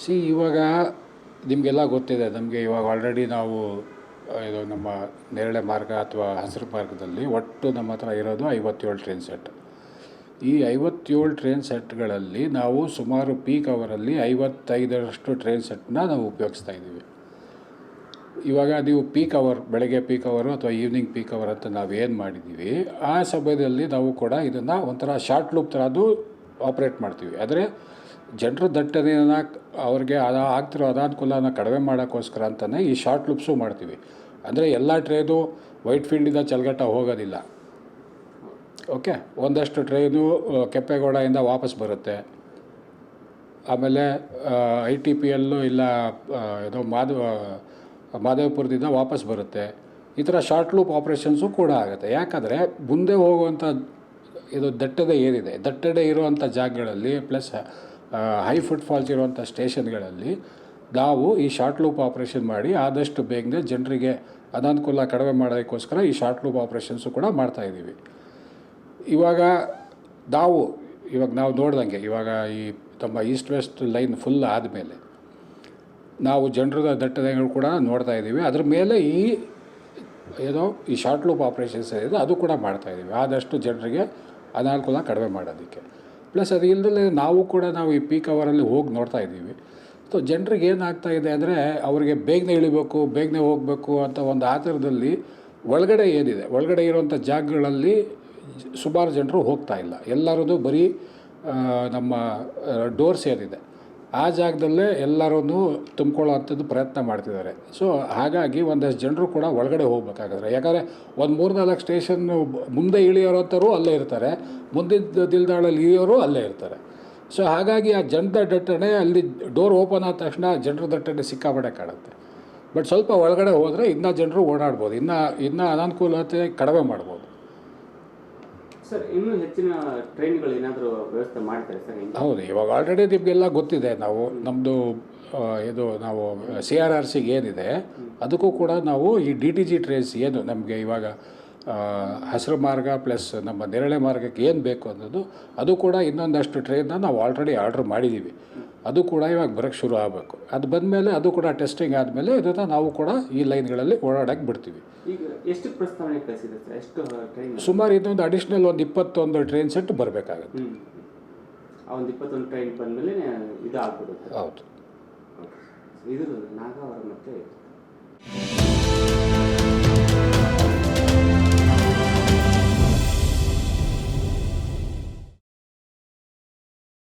C ಇವಾಗ ನಿಮಗೆಲ್ಲ ಗೊತ್ತಿದೆ, ನಮಗೆ ಇವಾಗ ಆಲ್ರೆಡಿ ನಾವು ಇದು ನಮ್ಮ ನೇರಳೆ ಮಾರ್ಗ ಅಥವಾ ಹಸಿರು ಮಾರ್ಗದಲ್ಲಿ ಒಟ್ಟು ನಮ್ಮ ಹತ್ರ ಇರೋದು ಐವತ್ತೇಳು ಟ್ರೈನ್ ಸೆಟ್ ಈ ಐವತ್ತೇಳು ಟ್ರೈನ್ ಸೆಟ್ಗಳಲ್ಲಿ ನಾವು ಸುಮಾರು ಪೀಕ್ ಅವರಲ್ಲಿ ಐವತ್ತೈದರಷ್ಟು ಟ್ರೈನ್ ಸೆಟ್ನ ನಾವು ಉಪಯೋಗಿಸ್ತಾ ಇದ್ದೀವಿ. ಇವಾಗ ನೀವು ಪೀಕ್ ಅವರ್ ಬೆಳಗ್ಗೆ ಪೀಕ್ ಅವರು ಅಥವಾ ಈವ್ನಿಂಗ್ ಪೀಕ್ ಅವರ್ ಅಂತ ನಾವು ಏನು ಮಾಡಿದ್ದೀವಿ, ಆ ಸಮಯದಲ್ಲಿ ನಾವು ಕೂಡ ಇದನ್ನು ಒಂಥರ ಶಾರ್ಟ್ ಲೂಪ್ ಥರದ್ದು ಆಪ್ರೇಟ್ ಮಾಡ್ತೀವಿ. ಆದರೆ ಜನರ ದಟ್ಟಣೆಯನ್ನು ಅವ್ರಿಗೆ ಅದ ಆಗ್ತಿರೋ ಅನಾನುಕೂಲನ ಕಡಿಮೆ ಮಾಡೋಕ್ಕೋಸ್ಕರ ಅಂತಲೇ ಈ ಶಾರ್ಟ್ ಲುಪ್ಸು ಮಾಡ್ತೀವಿ. ಅಂದರೆ ಎಲ್ಲ ಟ್ರೇದು ವೈಟ್ ಫೀಲ್ಡಿಂದ ಚಲಗಟ್ಟ ಹೋಗೋದಿಲ್ಲ. ಓಕೆ ಒಂದಷ್ಟು ಟ್ರೈನು ಕೆಂಪೇಗೌಡದಿಂದ ವಾಪಸ್ ಬರುತ್ತೆ. ಆಮೇಲೆ ಐ ಟಿ ಪಿ ಎಲ್ಲು ಇಲ್ಲ ಏನೋ ಮಾಧವ ಮಾಧವಪುರದಿಂದ ವಾಪಸ್ ಬರುತ್ತೆ. ಈ ಥರ ಶಾರ್ಟ್ ಲೂಪ್ ಆಪ್ರೇಷನ್ಸು ಕೂಡ ಆಗುತ್ತೆ. ಯಾಕಂದರೆ ಮುಂದೆ ಹೋಗುವಂಥ ಇದು ದಟ್ಟದ ಏರಿದೆ. ದಟ್ಟಡೆ ಇರುವಂಥ ಜಾಗಗಳಲ್ಲಿ ಪ್ಲಸ್ ಹೈ ಫುಟ್ ಫಾಲ್ಸ್ ಇರುವಂಥ ಸ್ಟೇಷನ್ಗಳಲ್ಲಿ ನಾವು ಈ ಶಾರ್ಟ್ ಲೂಪ್ ಆಪ್ರೇಷನ್ ಮಾಡಿ ಆದಷ್ಟು ಬೇಗನೆ ಜನರಿಗೆ ಅನಾನುಕೂಲ ಕಡಿಮೆ ಮಾಡೋದಕ್ಕೋಸ್ಕರ ಈ ಶಾರ್ಟ್ ಲೂಪ್ ಆಪ್ರೇಷನ್ಸು ಕೂಡ ಮಾಡ್ತಾಯಿದ್ದೀವಿ ಇವಾಗ ನಾವು ಇವಾಗ ನಾವು ನೋಡ್ದಂಗೆ ಇವಾಗ ಈ ತಮ್ಮ ಈಸ್ಟ್ ವೆಸ್ಟ್ ಲೈನ್ ಫುಲ್ ಆದಮೇಲೆ ನಾವು ಜನರ ದಟ್ಟಣೆಗಳು ಕೂಡ ನೋಡ್ತಾ ಇದ್ದೀವಿ. ಅದ್ರ ಮೇಲೆ ಈ, ಏನೋ ಈ ಶಾರ್ಟ್ ಲೂಪ್ ಆಪ್ರೇಷನ್ಸ್ ಏನಿದೆ ಅದು ಕೂಡ ಮಾಡ್ತಾ ಇದ್ದೀವಿ. ಆದಷ್ಟು ಜನರಿಗೆ ಅನಾನುಕೂಲ ಕಡಿಮೆ ಮಾಡೋದಕ್ಕೆ. ಪ್ಲಸ್ ಅದು ಇಲ್ಲದಲ್ಲೇ ನಾವು ಕೂಡ ನಾವು ಈ ಪೀಕ್ ಅವರಲ್ಲಿ ಹೋಗಿ ನೋಡ್ತಾ ಇದ್ದೀವಿ. ಸೊ ಜನರಿಗೆ ಏನಾಗ್ತಾ ಇದೆ ಅಂದರೆ ಅವರಿಗೆ ಬೇಗನೆ ಇಳಿಬೇಕು, ಬೇಗನೆ ಹೋಗಬೇಕು ಅಂತ ಒಂದು ಆತರದಲ್ಲಿ ಒಳಗಡೆ ಏನಿದೆ, ಒಳಗಡೆ ಇರುವಂಥ ಜಾಗಗಳಲ್ಲಿ ಸುಮಾರು ಜನರು ಹೋಗ್ತಾ ಇಲ್ಲ. ಎಲ್ಲರದು ಬರೀ ನಮ್ಮ ಡೋರ್ಸ್ ಏನಿದೆ ಆ ಜಾಗದಲ್ಲೇ ಎಲ್ಲರೂ ತುಂಬ್ಕೊಳ್ಳೋ ಅಂಥದ್ದು ಪ್ರಯತ್ನ ಮಾಡ್ತಿದ್ದಾರೆ. ಸೊ ಹಾಗಾಗಿ ಒಂದಷ್ಟು ಜನರು ಕೂಡ ಒಳಗಡೆ ಹೋಗ್ಬೇಕಾಗಿದ್ರೆ ಯಾಕಂದರೆ ಒಂದು ಮೂರ್ನಾಲ್ಕು ಸ್ಟೇಷನ್ ಮುಂದೆ ಇಳಿಯೋರಂಥವ್ರು ಅಲ್ಲೇ ಇರ್ತಾರೆ. ಮುಂದಿನ ದಿಲ್ದಾಳಲ್ಲಿ ಇಳಿಯೋರು ಅಲ್ಲೇ ಇರ್ತಾರೆ. ಸೊ ಹಾಗಾಗಿ ಆ ಜನರ ದಟ್ಟಣೆ ಅಲ್ಲಿ ಡೋರ್ ಓಪನ್ ಆದ ತಕ್ಷಣ ಜನರ ದಟ್ಟಣೆ ಸಿಕ್ಕಾಪಟ್ಟೆ ಕಾಣುತ್ತೆ. ಬಟ್ ಸ್ವಲ್ಪ ಒಳಗಡೆ ಹೋದರೆ ಇನ್ನೂ ಜನರು ಓಡಾಡ್ಬೋದು. ಇನ್ನೂ ಇನ್ನೂ ಅನಾನುಕೂಲತೆ ಕಡಿಮೆ ಮಾಡ್ಬೋದು. ಸರ್ ಇನ್ನೂ ಹೆಚ್ಚಿನ ಟ್ರೈನ್ಗಳು ಏನಾದರೂ ವ್ಯವಸ್ಥೆ ಮಾಡ್ತಾರೆ ಸರ್ ಹಿಂಗೆ ಹೌದು ಇವಾಗ ಆಲ್ರೆಡಿ ನಿಮಗೆಲ್ಲ ಗೊತ್ತಿದೆ ನಾವು ನಮ್ಮದು ಇದು ನಾವು ಸಿ ಆರ್ ಆರ್ ಸಿಗೆ ಏನಿದೆ ಅದಕ್ಕೂ ಕೂಡ ನಾವು ಈ ಡಿ ಟಿ ಜಿ ಟ್ರೇಸ್ ಏನು ನಮಗೆ ಇವಾಗ ಹಸಿರು ಮಾರ್ಗ ಪ್ಲಸ್ ನಮ್ಮ ನೇರಳೆ ಮಾರ್ಗಕ್ಕೆ ಏನು ಬೇಕು ಅನ್ನೋದು ಅದು ಕೂಡ ಇನ್ನೊಂದಷ್ಟು ಟ್ರೈನ್ನ ನಾವು ಆಲ್ರೆಡಿ ಆರ್ಡ್ರ್ ಮಾಡಿದ್ದೀವಿ ಅದು ಕೂಡ ಇವಾಗ ಬರೋಕ್ಕೆ ಶುರು ಆಗಬೇಕು. ಅದು ಬಂದಮೇಲೆ ಅದು ಕೂಡ ಟೆಸ್ಟಿಂಗ್ ಆದಮೇಲೆ ಇದನ್ನು ನಾವು ಕೂಡ ಈ ಲೈನ್ಗಳಲ್ಲಿ ಓಡಾಡಕ್ಕೆ ಬಿಡ್ತೀವಿ. ಎಷ್ಟು ಪ್ರಸ್ತಾವನೆ ಎಷ್ಟು ಸುಮಾರು ಇನ್ನೊಂದು ಅಡಿಷ್ನಲ್ ಒಂದು ಇಪ್ಪತ್ತೊಂದು ಟ್ರೈನ್ ಸೆಟ್ ಬರಬೇಕಾಗುತ್ತೆ. ಒಂದು ಇಪ್ಪತ್ತೊಂದು ಟ್ರೈನ್ ಬಂದಮೇಲೆ ಇದು ಆಗ್ಬಿಡುತ್ತೆ ಹೌದು ಇದು ನಾಗಾವರ ಮತ್ತು?